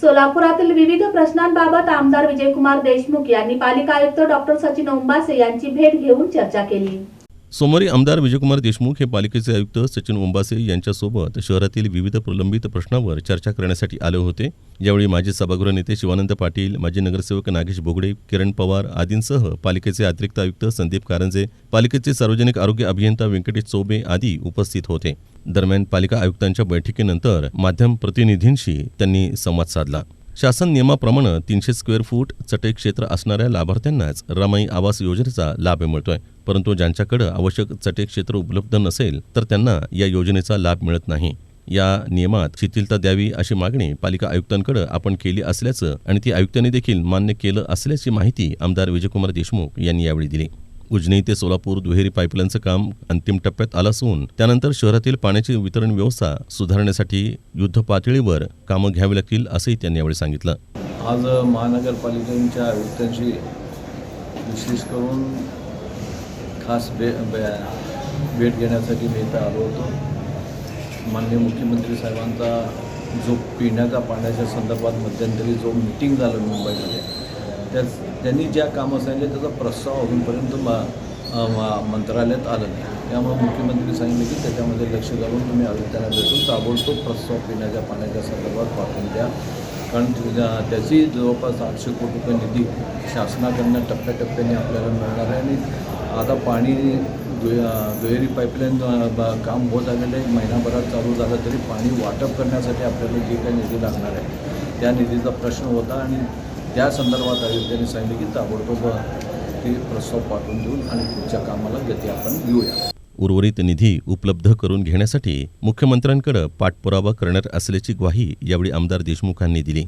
सोलापुरातील विविध प्रश्नांबाबत आमदार विजयकुमार देशमुख यांनी पालिका आयुक्त डॉक्टर सचिन ओंबासे यांची भेट घेऊन चर्चा केली. सोमवारी आमदार विजयकुमार देशमुख हे पालिकेचे आयुक्त सचिन ओंबासे यांच्यासोबत शहरातील विविध प्रलंबित प्रश्नांवर चर्चा करण्यासाठी आले होते. यावेळी माजी सभागृह नेते शिवानंद पाटील माजी नगरसेवक नागेश बोगडे किरण पवार आदींसह पालिकेचे अतिरिक्त आयुक्त संदीप कारंजे पालिकेचे सार्वजनिक आरोग्य अभियंता व्यंकटेश चौबे आदी उपस्थित होते. दरम्यान पालिका आयुक्तांच्या बैठकीनंतर माध्यम प्रतिनिधींशी त्यांनी संवाद साधला. शासन नियमाप्रमाणे तीनशे स्क्वेअर फूट चटई क्षेत्र असणाऱ्या लाभार्थ्यांनाच रमाई आवास योजनेचा लाभ मिळतोय. परंतु ज्यांच्याकडे आवश्यक चटई क्षेत्र उपलब्ध नसेल तर त्यांना या योजनेचा लाभ मिळत नाही. या नियमात शिथिलता द्यावी अशी मागणी पालिका आयुक्तांकडे आपण केली असल्याचं आणि ती आयुक्तांनी देखील मान्य केलं असल्याची माहिती आमदार विजयकुमार देशमुख यांनी यावेळी दिली. उजनी ते सोलापूर दुहेरी पाईपलाईनचं काम अंतिम टप्प्यात आलं असून त्यानंतर शहरातील पाण्याची वितरण व्यवस्था सुधारण्यासाठी युद्ध पातळीवर कामं घ्यावी लागतील असंही त्यांनी यावेळी सांगितलं. आज महानगरपालिकेच्या आयुक्तांशी विशेष करून खास भे भेट घेण्यासाठी मी इथं आलो होतो. माननीय मुख्यमंत्री साहेबांचा जो पिण्याच्या पाण्याच्या संदर्भात मध्यंतरी जो मिटिंग झालं मुंबईमध्ये त्याच त्यांनी ज्या कामं सांगितले त्याचा प्रस्ताव अजूनपर्यंत मा मंत्रालयात आलं नाही. त्यामुळे मुख्यमंत्री सांगितले की त्याच्यामध्ये लक्ष घालून तुम्ही आयुक्तांना भेटून ताबडतोब प्रस्ताव पिण्याच्या पाण्याच्या संदर्भात पाठवून द्या. कारण त्याची जवळपास आठशे कोटी रुपये निधी शासनाकडनं टप्प्याटप्प्याने आपल्याला मिळणार आहे. आणि आता पाणी दुहेरी पाईपलाईन काम होत आलेलं आहे. महिनाभरात चालू झालं तरी पाणी वाटप करण्यासाठी आपल्याला जे काही निधी लागणार आहे त्या निधीचा प्रश्न होता. आणि त्या संदर्भात आयुक्तांनी सांगितलं की ताबडतोब ते प्रस्ताव पाठवून देऊन आणि पुढच्या कामाला गती आपण घेऊया उर्वरित निधी उपलब्ध करून घेण्यासाठी मुख्यमंत्र्यांकडे पाठपुरावा करणार असल्याची ग्वाही यावेळी आमदार देशमुखांनी दिली.